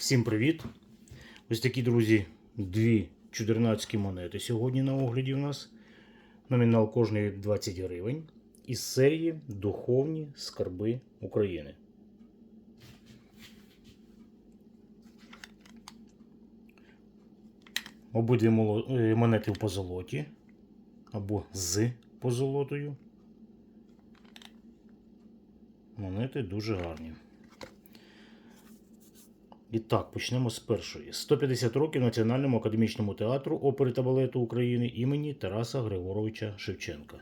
Всім привіт! Ось такі, друзі, дві чудернацькі монети сьогодні на огляді у нас. Номінал кожної 20 гривень. Із серії Духовні скарби України. Обидві е, монети в позолоті або з позолотою. Монети дуже гарні. І так, почнемо з першої. 150 років Національному академічному театру опери та балету України імені Тараса Григоровича Шевченка.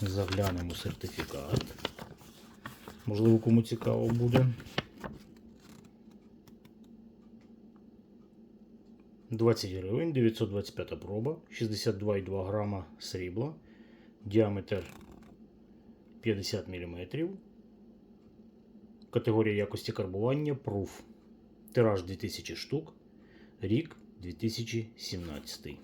Заглянемо сертифікат. Можливо, кому цікаво буде. 20 гривень, 925 проба, 62,2 грама срібла, діаметр 50 мм. Категорія якості карбування Proof. Тираж 2000 штук. Рік 2017.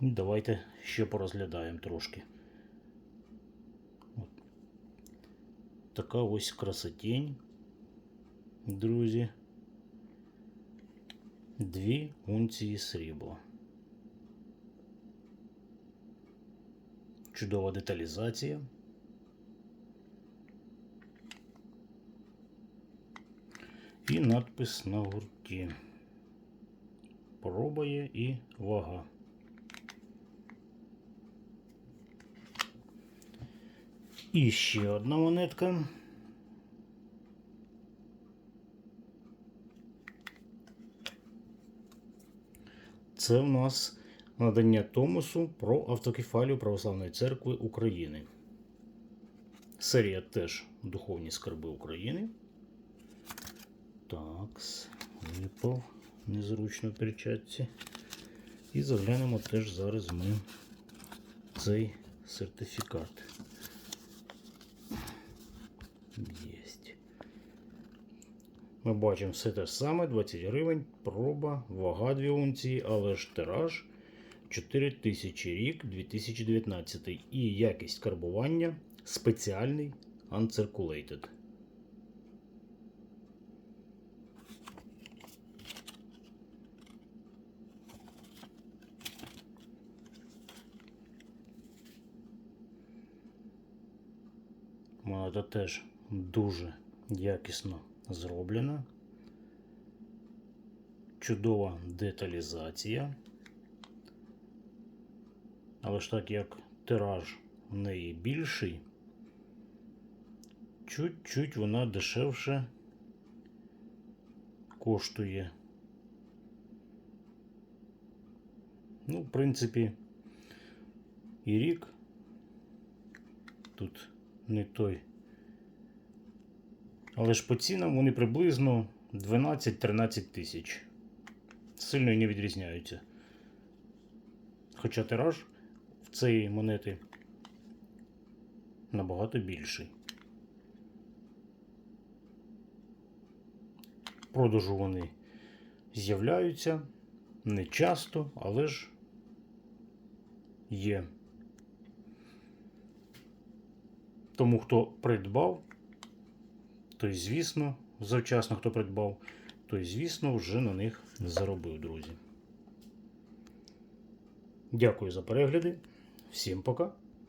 Ну, Давайте ще порозглядаємо трошки. Така ось красотень, друзі. Дві унції срібла. Чудова деталізація. І надпис на гурті. Проба є і вага. І ще одна монетка. Це в нас надання Томосу про автокефалію Православної церкви України. Серія теж Духовні скарби України. Так, випав незручно в перчатці. І заглянемо теж зараз ми цей сертифікат. Єсть. Ми бачимо все те ж саме, 20 гривень, проба, вага 2 унції, але ж тираж 4000 рік 2019 і якість карбування спеціальний Uncirculated. Монета теж дуже якісно зроблена. Чудова деталізація. Але ж так як тираж в неї більший, чуть-чуть вона дешевше коштує. Ну, в принципі, і рік тут не той. Але ж по цінам вони приблизно 12-13 тисяч. Сильно і не відрізняються. Хоча тираж в цієї монети набагато більший. Продажу вони з'являються не часто, але ж є. Тому хто придбав, той, звісно, завчасно хто придбав, той, звісно, вже на них заробив, друзі. Дякую за перегляди. Всім пока.